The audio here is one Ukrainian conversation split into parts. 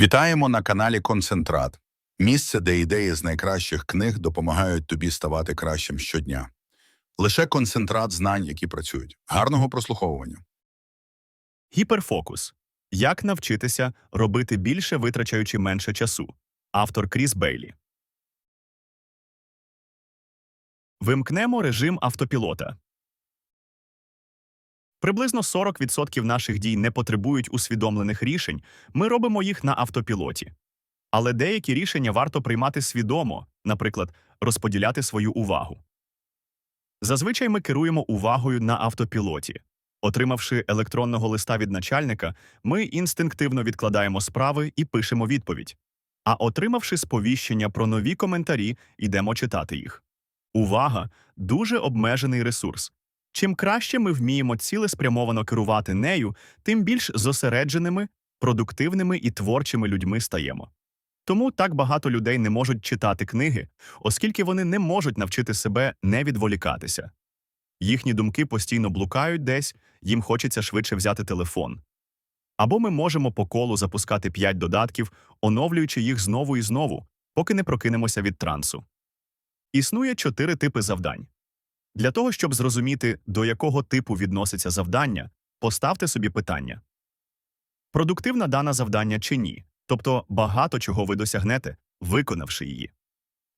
Вітаємо на каналі Концентрат. Місце, де ідеї з найкращих книг допомагають тобі ставати кращим щодня. Лише концентрат знань, які працюють. Гарного прослуховування. Гіперфокус. Як навчитися робити більше, витрачаючи менше часу. Автор Кріс Бейлі. Вимкнемо режим автопілота. Приблизно 40% наших дій не потребують усвідомлених рішень. Ми робимо їх на автопілоті. Але деякі рішення варто приймати свідомо, наприклад, розподіляти свою увагу. Зазвичай ми керуємо увагою на автопілоті. Отримавши електронного листа від начальника, ми інстинктивно відкладаємо справи і пишемо відповідь. А отримавши сповіщення про нові коментарі, йдемо читати їх. Увага дуже обмежений ресурс. Чим краще ми вміємо цілеспрямовано керувати нею, тим більш зосередженими, продуктивними і творчими людьми стаємо. Тому так багато людей не можуть читати книги, оскільки вони не можуть навчити себе не відволікатися. Їхні думки постійно блукають десь, їм хочеться швидше взяти телефон. Або ми можемо по колу запускати п'ять додатків, оновлюючи їх знову і знову, поки не прокинемося від трансу. Існує чотири типи завдань. Для того, щоб зрозуміти, до якого типу відноситься завдання, поставте собі питання: продуктивна дана завдання чи ні, тобто багато чого ви досягнете, виконавши її.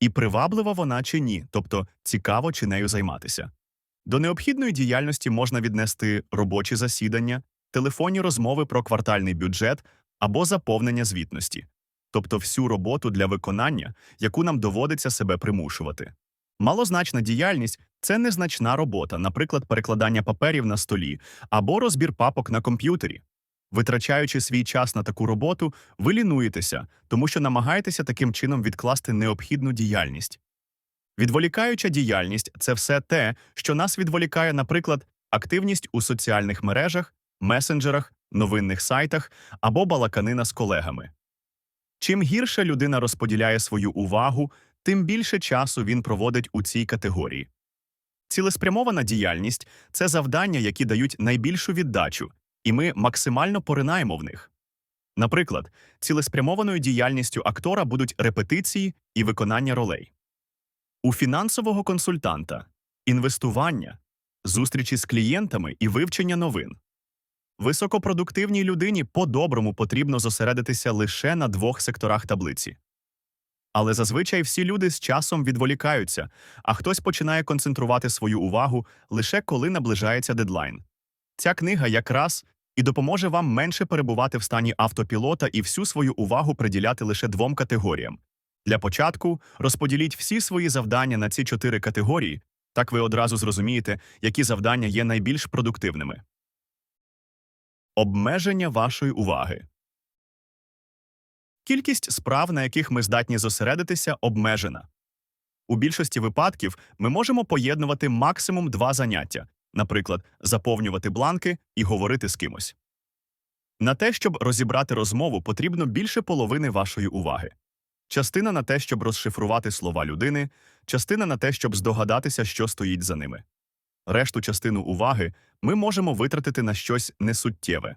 І приваблива вона чи ні, тобто цікаво чи нею займатися. До необхідної діяльності можна віднести робочі засідання, телефонні розмови про квартальний бюджет або заповнення звітності, тобто всю роботу для виконання, яку нам доводиться себе примушувати. Малозначна діяльність це незначна робота, наприклад, перекладання паперів на столі або розбір папок на комп'ютері. Витрачаючи свій час на таку роботу, ви лінуєтеся, тому що намагаєтеся таким чином відкласти необхідну діяльність. Відволікаюча діяльність це все те, що нас відволікає, наприклад, активність у соціальних мережах, месенджерах, новинних сайтах або балаканина з колегами. Чим гірше людина розподіляє свою увагу, тим більше часу він проводить у цій категорії. Цілеспрямована діяльність це завдання, які дають найбільшу віддачу, і ми максимально поринаємо в них. Наприклад, цілеспрямованою діяльністю актора будуть репетиції і виконання ролей. У фінансового консультанта інвестування, зустрічі з клієнтами і вивчення новин. Високопродуктивній людині по-доброму потрібно зосередитися лише на двох секторах таблиці. Але зазвичай всі люди з часом відволікаються, а хтось починає концентрувати свою увагу лише коли наближається дедлайн. Ця книга якраз і допоможе вам менше перебувати в стані автопілота і всю свою увагу приділяти лише двом категоріям. Для початку розподіліть всі свої завдання на ці чотири категорії, так ви одразу зрозумієте, які завдання є найбільш продуктивними. Обмеження вашої уваги. Кількість справ, на яких ми здатні зосередитися, обмежена. У більшості випадків ми можемо поєднувати максимум два заняття, наприклад, заповнювати бланки і говорити з кимось. На те, щоб розібрати розмову, потрібно більше половини вашої уваги. Частина на те, щоб розшифрувати слова людини, частина на те, щоб здогадатися, що стоїть за ними. Решту частину уваги ми можемо витратити на щось несуттєве.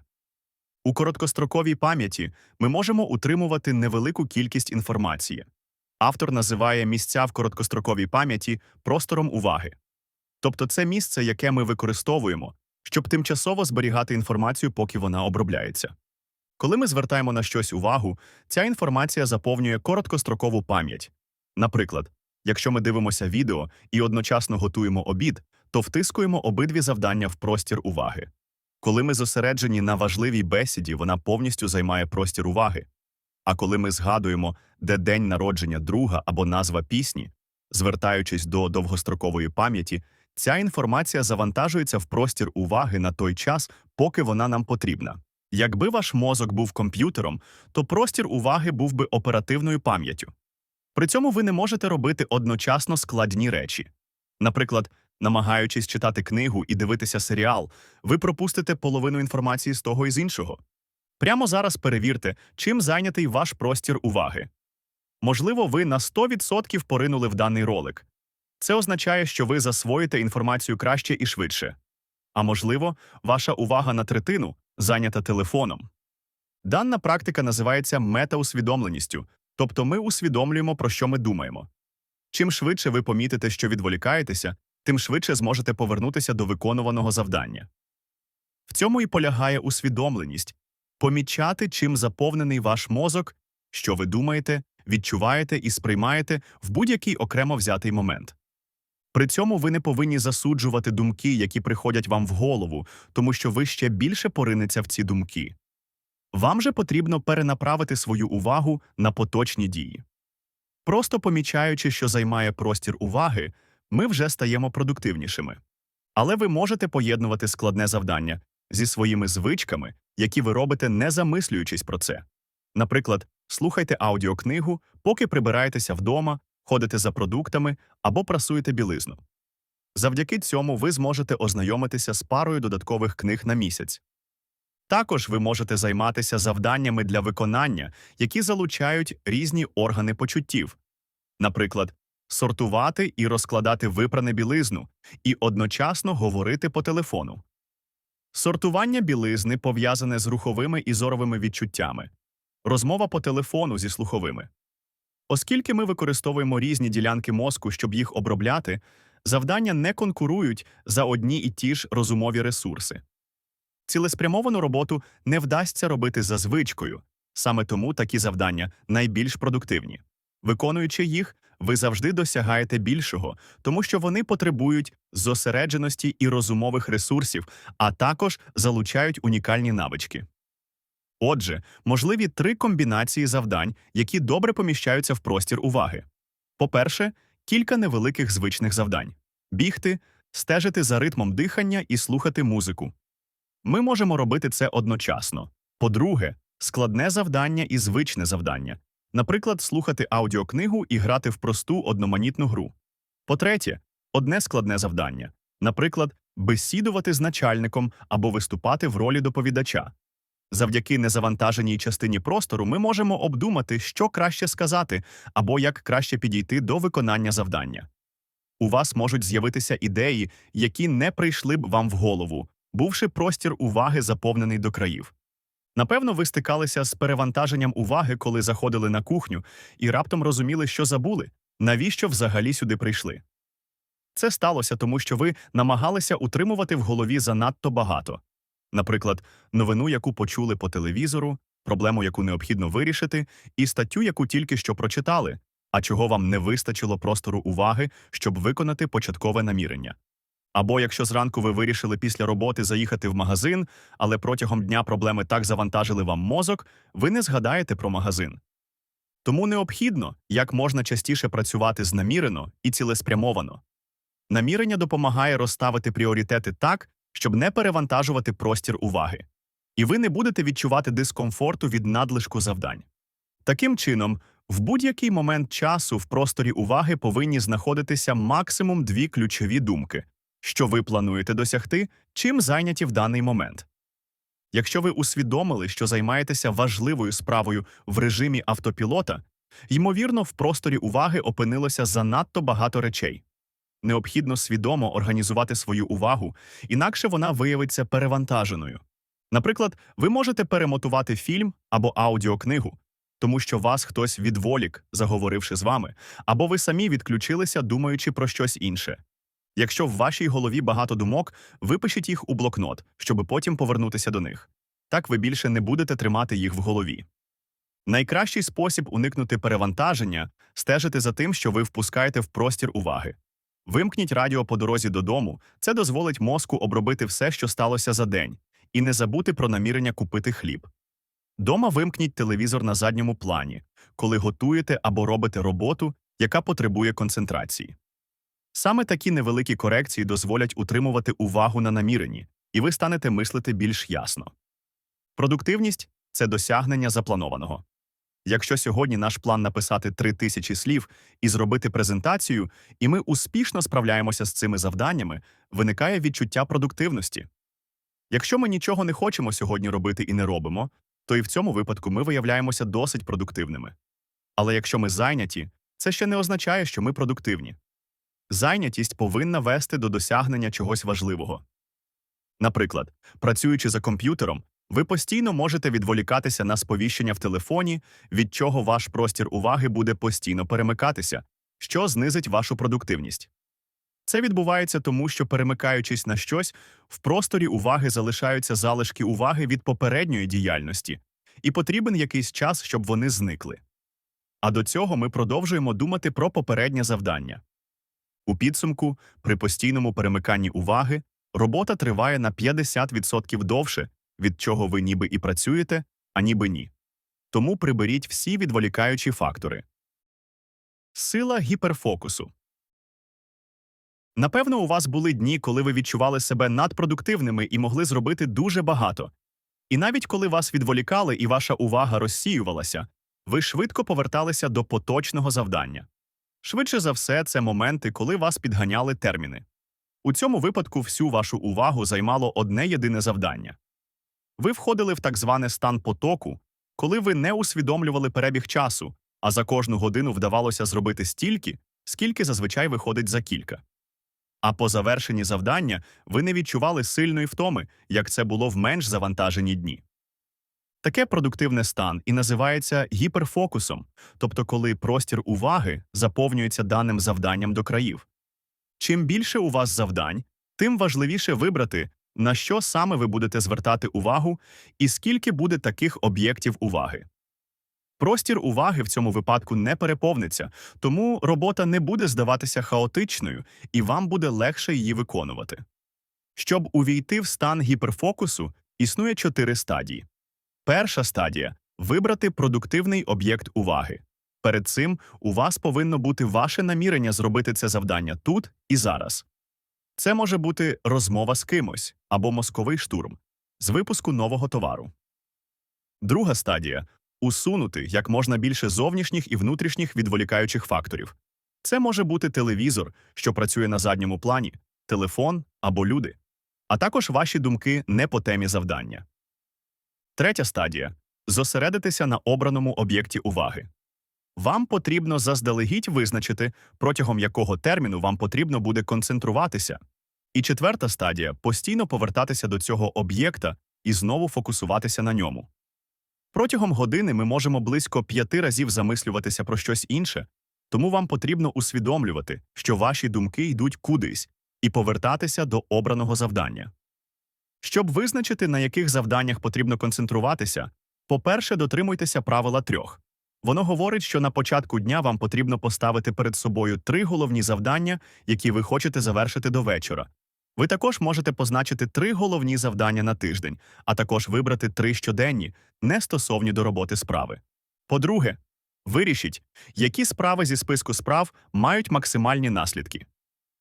У короткостроковій пам'яті ми можемо утримувати невелику кількість інформації. Автор називає місця в короткостроковій пам'яті простором уваги. Тобто це місце, яке ми використовуємо, щоб тимчасово зберігати інформацію, поки вона обробляється. Коли ми звертаємо на щось увагу, ця інформація заповнює короткострокову пам'ять. Наприклад, якщо ми дивимося відео і одночасно готуємо обід, то втискуємо обидві завдання в простір уваги. Коли ми зосереджені на важливій бесіді, вона повністю займає простір уваги. А коли ми згадуємо, де день народження друга або назва пісні, звертаючись до довгострокової пам'яті, ця інформація завантажується в простір уваги на той час, поки вона нам потрібна. Якби ваш мозок був комп'ютером, то простір уваги був би оперативною пам'яттю. При цьому ви не можете робити одночасно складні речі. Наприклад, намагаючись читати книгу і дивитися серіал, ви пропустите половину інформації з того і з іншого. Прямо зараз перевірте, чим зайнятий ваш простір уваги. Можливо, ви на 100% поринули в даний ролик. Це означає, що ви засвоїте інформацію краще і швидше. А можливо, ваша увага на третину зайнята телефоном. Дана практика називається метаусвідомленістю, тобто ми усвідомлюємо, про що ми думаємо. Чим швидше ви помітите, що відволікаєтеся, тим швидше зможете повернутися до виконуваного завдання. В цьому і полягає усвідомленість помічати, чим заповнений ваш мозок, що ви думаєте, відчуваєте і сприймаєте в будь-який окремо взятий момент. При цьому ви не повинні засуджувати думки, які приходять вам в голову, тому що ви ще більше поринеться в ці думки. Вам же потрібно перенаправити свою увагу на поточні дії. Просто помічаючи, що займає простір уваги, ми вже стаємо продуктивнішими. Але ви можете поєднувати складне завдання зі своїми звичками, які ви робите, не замислюючись про це. Наприклад, слухайте аудіокнигу, поки прибираєтеся вдома, ходите за продуктами або прасуєте білизну. Завдяки цьому ви зможете ознайомитися з парою додаткових книг на місяць. Також ви можете займатися завданнями для виконання, які залучають різні органи почуттів, наприклад, сортувати і розкладати випране білизну і одночасно говорити по телефону. Сортування білизни пов'язане з руховими і зоровими відчуттями, розмова по телефону зі слуховими. Оскільки ми використовуємо різні ділянки мозку, щоб їх обробляти, завдання не конкурують за одні і ті ж розумові ресурси. Цілеспрямовану роботу не вдасться робити за звичкою, саме тому такі завдання найбільш продуктивні. Виконуючи їх, ви завжди досягаєте більшого, тому що вони потребують зосередженості і розумових ресурсів, а також залучають унікальні навички. Отже, можливі три комбінації завдань, які добре поміщаються в простір уваги. По-перше, кілька невеликих звичних завдань бігти, стежити за ритмом дихання і слухати музику. Ми можемо робити це одночасно. По-друге, складне завдання і звичне завдання. Наприклад, слухати аудіокнигу і грати в просту одноманітну гру. По-третє, одне складне завдання. Наприклад, бесідувати з начальником або виступати в ролі доповідача. Завдяки незавантаженій частині простору ми можемо обдумати, що краще сказати або як краще підійти до виконання завдання. У вас можуть з'явитися ідеї, які не прийшли б вам в голову, бувши простір уваги заповнений до країв. Напевно, ви стикалися з перевантаженням уваги, коли заходили на кухню, і раптом розуміли, що забули, навіщо взагалі сюди прийшли. Це сталося тому, що ви намагалися утримувати в голові занадто багато. Наприклад, новину, яку почули по телевізору, проблему, яку необхідно вирішити, і статтю, яку тільки що прочитали, а чого вам не вистачило простору уваги, щоб виконати початкове намірення. Або якщо зранку ви вирішили після роботи заїхати в магазин, але протягом дня проблеми так завантажили вам мозок, ви не згадаєте про магазин. Тому необхідно як можна частіше працювати знамірено і цілеспрямовано. Намірення допомагає розставити пріоритети так, щоб не перевантажувати простір уваги. І ви не будете відчувати дискомфорту від надлишку завдань. Таким чином, в будь-який момент часу в просторі уваги повинні знаходитися максимум дві ключові думки що ви плануєте досягти, чим зайняті в даний момент. Якщо ви усвідомили, що займаєтеся важливою справою в режимі автопілота, ймовірно, в просторі уваги опинилося занадто багато речей. Необхідно свідомо організувати свою увагу, інакше вона виявиться перевантаженою. Наприклад, ви можете перемотувати фільм або аудіокнигу, тому що вас хтось відволік, заговоривши з вами, або ви самі відключилися, думаючи про щось інше. Якщо в вашій голові багато думок, випишіть їх у блокнот, щоб потім повернутися до них. Так ви більше не будете тримати їх в голові. Найкращий спосіб уникнути перевантаження стежити за тим, що ви впускаєте в простір уваги. Вимкніть радіо по дорозі додому, це дозволить мозку обробити все, що сталося за день, і не забути про намірення купити хліб. Дома вимкніть телевізор на задньому плані, коли готуєте або робите роботу, яка потребує концентрації. Саме такі невеликі корекції дозволять утримувати увагу на наміренні, і ви станете мислити більш ясно. Продуктивність це досягнення запланованого. Якщо сьогодні наш план написати три тисячі слів і зробити презентацію, і ми успішно справляємося з цими завданнями, виникає відчуття продуктивності. Якщо ми нічого не хочемо сьогодні робити і не робимо, то і в цьому випадку ми виявляємося досить продуктивними. Але якщо ми зайняті, це ще не означає, що ми продуктивні. Зайнятість повинна вести до досягнення чогось важливого. Наприклад, працюючи за комп'ютером, Ви постійно можете відволікатися на сповіщення в телефоні, від чого ваш простір уваги буде постійно перемикатися, що знизить вашу продуктивність. Це відбувається тому, що перемикаючись на щось, в просторі уваги залишаються залишки уваги від попередньої діяльності, і потрібен якийсь час, щоб вони зникли. А до цього ми продовжуємо думати про попереднє завдання. У підсумку, при постійному перемиканні уваги, робота триває на 50% довше, від чого ви ніби і працюєте, а ніби ні. Тому приберіть всі відволікаючі фактори. Сила гіперфокусу. Напевно, у вас були дні, коли ви відчували себе надпродуктивними і могли зробити дуже багато. І навіть коли вас відволікали і ваша увага розсіювалася, ви швидко поверталися до поточного завдання. Швидше за все, це моменти, коли вас підганяли терміни. У цьому випадку всю вашу увагу займало одне єдине завдання. Ви входили в так званий стан потоку, коли ви не усвідомлювали перебіг часу, а за кожну годину вдавалося зробити стільки, скільки зазвичай виходить за кілька. А по завершенні завдання ви не відчували сильної втоми, як це було в менш завантажені дні. Таке продуктивне стан і називається гіперфокусом, тобто коли простір уваги заповнюється даним завданням до країв. Чим більше у вас завдань, тим важливіше вибрати, на що саме ви будете звертати увагу і скільки буде таких об'єктів уваги. Простір уваги в цьому випадку не переповниться, тому робота не буде здаватися хаотичною, і вам буде легше її виконувати. Щоб увійти в стан гіперфокусу, існує чотири стадії. Перша стадія вибрати продуктивний об'єкт уваги. Перед цим у вас повинно бути ваше намірення зробити це завдання тут і зараз. Це може бути розмова з кимось або мозковий штурм з випуску нового товару. Друга стадія усунути як можна більше зовнішніх і внутрішніх відволікаючих факторів. Це може бути телевізор, що працює на задньому плані, телефон або люди, а також ваші думки не по темі завдання. Третя стадія зосередитися на обраному об'єкті уваги. Вам потрібно заздалегідь визначити, протягом якого терміну вам потрібно буде концентруватися. І четверта стадія постійно повертатися до цього об'єкта і знову фокусуватися на ньому. Протягом години ми можемо близько п'яти разів замислюватися про щось інше, тому вам потрібно усвідомлювати, що ваші думки йдуть кудись, і повертатися до обраного завдання. Щоб визначити, на яких завданнях потрібно концентруватися, по-перше, дотримуйтеся правила трьох. Воно говорить, що на початку дня вам потрібно поставити перед собою три головні завдання, які ви хочете завершити до вечора. Ви також можете позначити три головні завдання на тиждень, а також вибрати три щоденні, не стосовні до роботи справи. По-друге, вирішіть, які справи зі списку справ мають максимальні наслідки.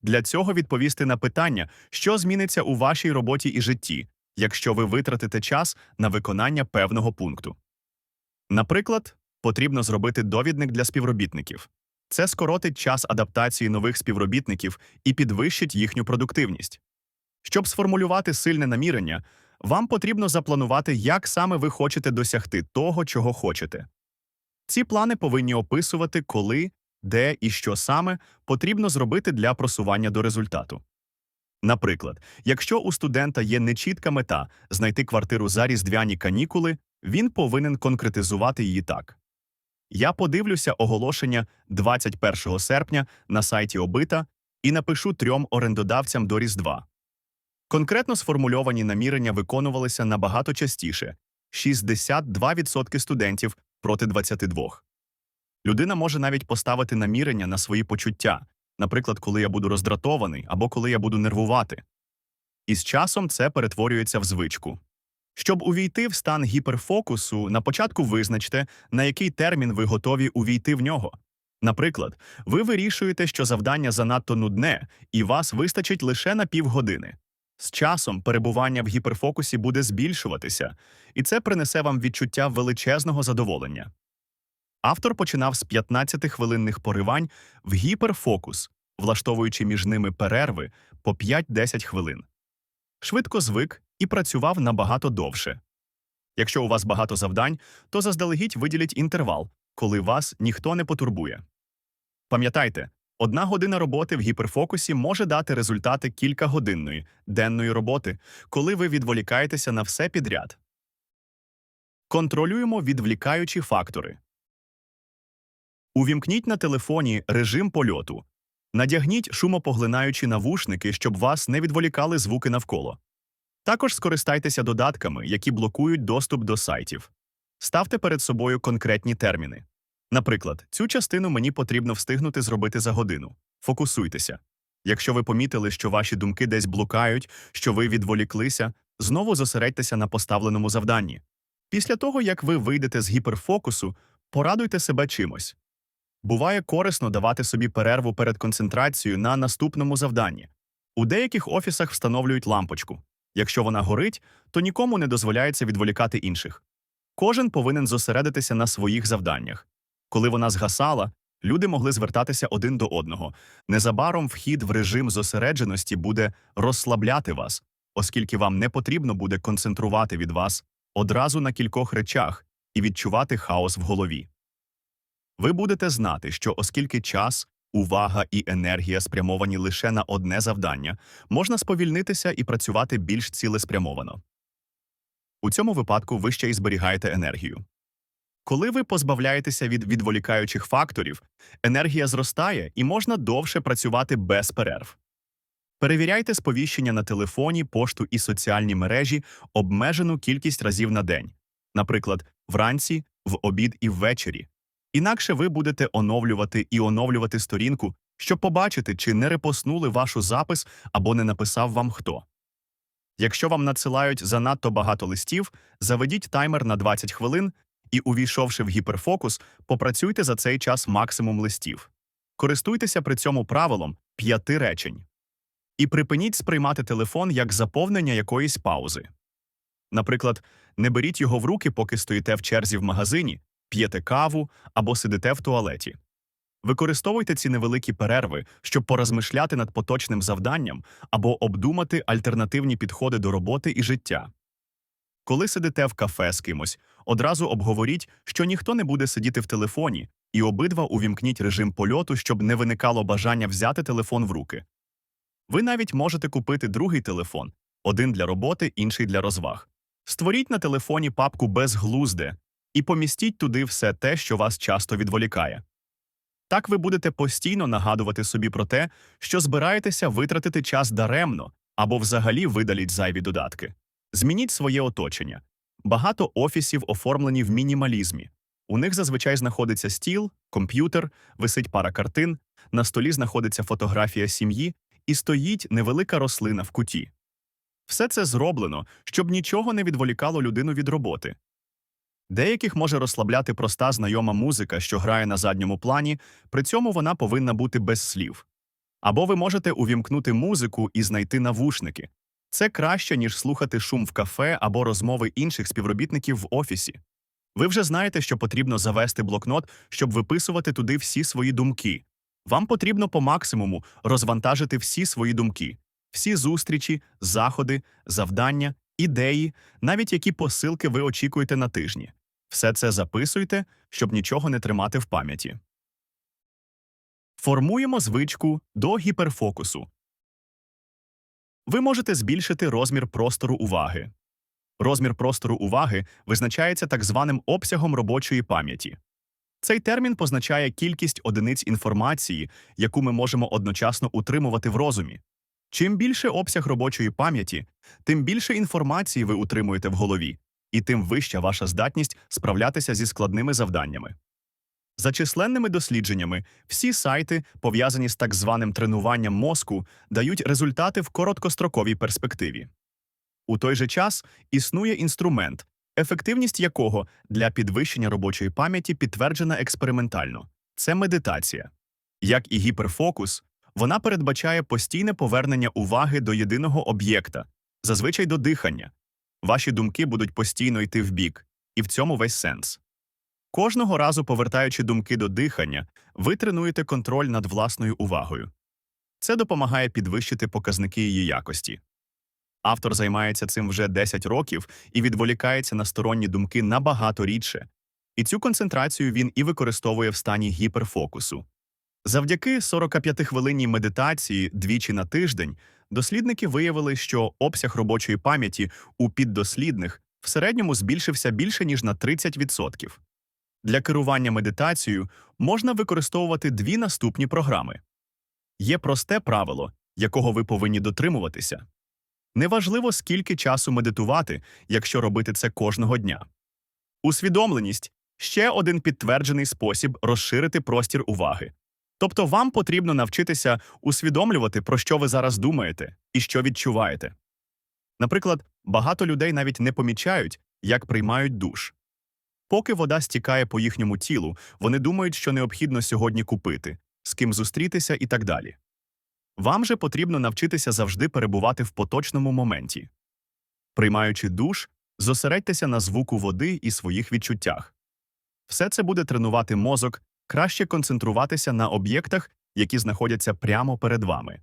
Для цього відповісти на питання, що зміниться у вашій роботі і житті, якщо ви витратите час на виконання певного пункту. Наприклад, потрібно зробити довідник для співробітників. Це скоротить час адаптації нових співробітників і підвищить їхню продуктивність. Щоб сформулювати сильне намірення, вам потрібно запланувати, як саме ви хочете досягти того, чого хочете. Ці плани повинні описувати, коли, де і що саме потрібно зробити для просування до результату. Наприклад, якщо у студента є нечітка мета знайти квартиру за різдвяні канікули, він повинен конкретизувати її так. Я подивлюся оголошення 21 серпня на сайті Обита і напишу трьом орендодавцям до Різдва. Конкретно сформульовані намірення виконувалися набагато частіше 62% студентів проти 22%. Людина може навіть поставити намірення на свої почуття, наприклад, коли я буду роздратований або коли я буду нервувати. І з часом це перетворюється в звичку. Щоб увійти в стан гіперфокусу, на початку визначте, на який термін ви готові увійти в нього. Наприклад, ви вирішуєте, що завдання занадто нудне, і вас вистачить лише на півгодини. З часом перебування в гіперфокусі буде збільшуватися, і це принесе вам відчуття величезного задоволення. Автор починав з 15-хвилинних поривань в гіперфокус, влаштовуючи між ними перерви по 5-10 хвилин. Швидко звик і працював набагато довше. Якщо у вас багато завдань, то заздалегідь виділіть інтервал, коли вас ніхто не потурбує. Пам'ятайте, одна година роботи в гіперфокусі може дати результати кількагодинної денної роботи, коли ви відволікаєтеся на все підряд. Контролюємо відвлікаючі фактори. Увімкніть на телефоні режим польоту. Надягніть шумопоглинаючі навушники, щоб вас не відволікали звуки навколо. Також скористайтеся додатками, які блокують доступ до сайтів. Ставте перед собою конкретні терміни. Наприклад, цю частину мені потрібно встигнути зробити за годину. Фокусуйтеся. Якщо ви помітили, що ваші думки десь блукають, що ви відволіклися, знову зосередьтеся на поставленому завданні. Після того, як ви вийдете з гіперфокусу, порадуйте себе чимось. Буває корисно давати собі перерву перед концентрацією на наступному завданні. У деяких офісах встановлюють лампочку. Якщо вона горить, то нікому не дозволяється відволікати інших. Кожен повинен зосередитися на своїх завданнях. Коли вона згасала, люди могли звертатися один до одного. Незабаром вхід в режим зосередженості буде розслабляти вас, оскільки вам не потрібно буде концентрувати від вас одразу на кількох речах і відчувати хаос в голові. Ви будете знати, що оскільки час, увага і енергія спрямовані лише на одне завдання, можна сповільнитися і працювати більш цілеспрямовано. У цьому випадку ви ще й зберігаєте енергію. Коли ви позбавляєтеся від відволікаючих факторів, енергія зростає і можна довше працювати без перерв. Перевіряйте сповіщення на телефоні, пошту і соціальні мережі обмежену кількість разів на день, наприклад, вранці, в обід і ввечері. Інакше ви будете оновлювати і оновлювати сторінку, щоб побачити, чи не репоснули вашу запис або не написав вам хто. Якщо вам надсилають занадто багато листів, заведіть таймер на 20 хвилин і, увійшовши в гіперфокус, попрацюйте за цей час максимум листів. Користуйтеся при цьому правилом п'яти речень. І припиніть сприймати телефон як заповнення якоїсь паузи. Наприклад, не беріть його в руки, поки стоїте в черзі в магазині, п'єте каву або сидите в туалеті. Використовуйте ці невеликі перерви, щоб порозмишляти над поточним завданням або обдумати альтернативні підходи до роботи і життя. Коли сидите в кафе з кимось, одразу обговоріть, що ніхто не буде сидіти в телефоні, і обидва увімкніть режим польоту, щоб не виникало бажання взяти телефон в руки. Ви навіть можете купити другий телефон один для роботи, інший для розваг. Створіть на телефоні папку безглузде і помістіть туди все те, що вас часто відволікає. Так ви будете постійно нагадувати собі про те, що збираєтеся витратити час даремно або взагалі видаліть зайві додатки. Змініть своє оточення. Багато офісів оформлені в мінімалізмі. У них зазвичай знаходиться стіл, комп'ютер, висить пара картин, на столі знаходиться фотографія сім'ї і стоїть невелика рослина в куті. Все це зроблено, щоб нічого не відволікало людину від роботи. Деяких може розслабляти проста знайома музика, що грає на задньому плані, при цьому вона повинна бути без слів. Або ви можете увімкнути музику і знайти навушники. Це краще, ніж слухати шум в кафе або розмови інших співробітників в офісі. Ви вже знаєте, що потрібно завести блокнот, щоб виписувати туди всі свої думки. Вам потрібно по максимуму розвантажити всі свої думки, всі зустрічі, заходи, завдання, ідеї, навіть які посилки ви очікуєте на тижні. Все це записуйте, щоб нічого не тримати в пам'яті. Формуємо звичку до гіперфокусу. Ви можете збільшити розмір простору уваги. Розмір простору уваги визначається так званим обсягом робочої пам'яті. Цей термін позначає кількість одиниць інформації, яку ми можемо одночасно утримувати в розумі. Чим більше обсяг робочої пам'яті, тим більше інформації ви утримуєте в голові, і тим вища ваша здатність справлятися зі складними завданнями. За численними дослідженнями, всі сайти, пов'язані з так званим тренуванням мозку, дають результати в короткостроковій перспективі. У той же час існує інструмент, ефективність якого для підвищення робочої пам'яті підтверджена експериментально це медитація. Як і гіперфокус, вона передбачає постійне повернення уваги до єдиного об'єкта, зазвичай до дихання. Ваші думки будуть постійно йти вбік, і в цьому весь сенс. Кожного разу, повертаючи думки до дихання, ви тренуєте контроль над власною увагою. Це допомагає підвищити показники її якості. Автор займається цим вже 10 років і відволікається на сторонні думки набагато рідше. І цю концентрацію він і використовує в стані гіперфокусу. Завдяки 45-хвилинній медитації двічі на тиждень дослідники виявили, що обсяг робочої пам'яті у піддослідних в середньому збільшився більше ніж на 30%. Для керування медитацією можна використовувати дві наступні програми. Є просте правило, якого ви повинні дотримуватися. Неважливо, скільки часу медитувати, якщо робити це кожного дня. Усвідомленість ще один підтверджений спосіб розширити простір уваги. Тобто вам потрібно навчитися усвідомлювати, про що ви зараз думаєте і що відчуваєте. Наприклад, багато людей навіть не помічають, як приймають душ. Поки вода стікає по їхньому тілу, вони думають, що необхідно сьогодні купити, з ким зустрітися і так далі. Вам же потрібно навчитися завжди перебувати в поточному моменті. Приймаючи душ, зосередьтеся на звуку води і своїх відчуттях. Все це буде тренувати мозок краще концентруватися на об'єктах, які знаходяться прямо перед вами.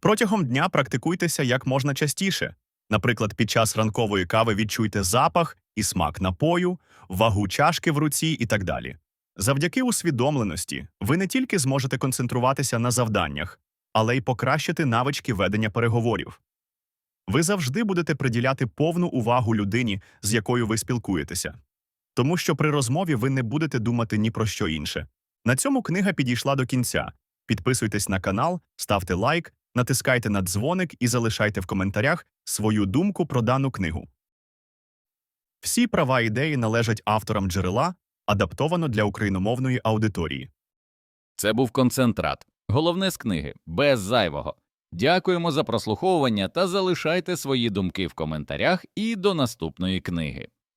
Протягом дня практикуйтеся як можна частіше. Наприклад, під час ранкової кави відчуйте запах і смак напою, вагу чашки в руці і так далі. Завдяки усвідомленості ви не тільки зможете концентруватися на завданнях, але й покращити навички ведення переговорів. Ви завжди будете приділяти повну увагу людині, з якою ви спілкуєтеся. Тому що при розмові ви не будете думати ні про що інше. На цьому книга підійшла до кінця. Підписуйтесь на канал, ставте лайк, натискайте на дзвоник і залишайте в коментарях свою думку про дану книгу. Всі права ідеї належать авторам джерела, адаптовано для україномовної аудиторії. Це був концентрат. Головне з книги без зайвого. Дякуємо за прослуховування та залишайте свої думки в коментарях і до наступної книги.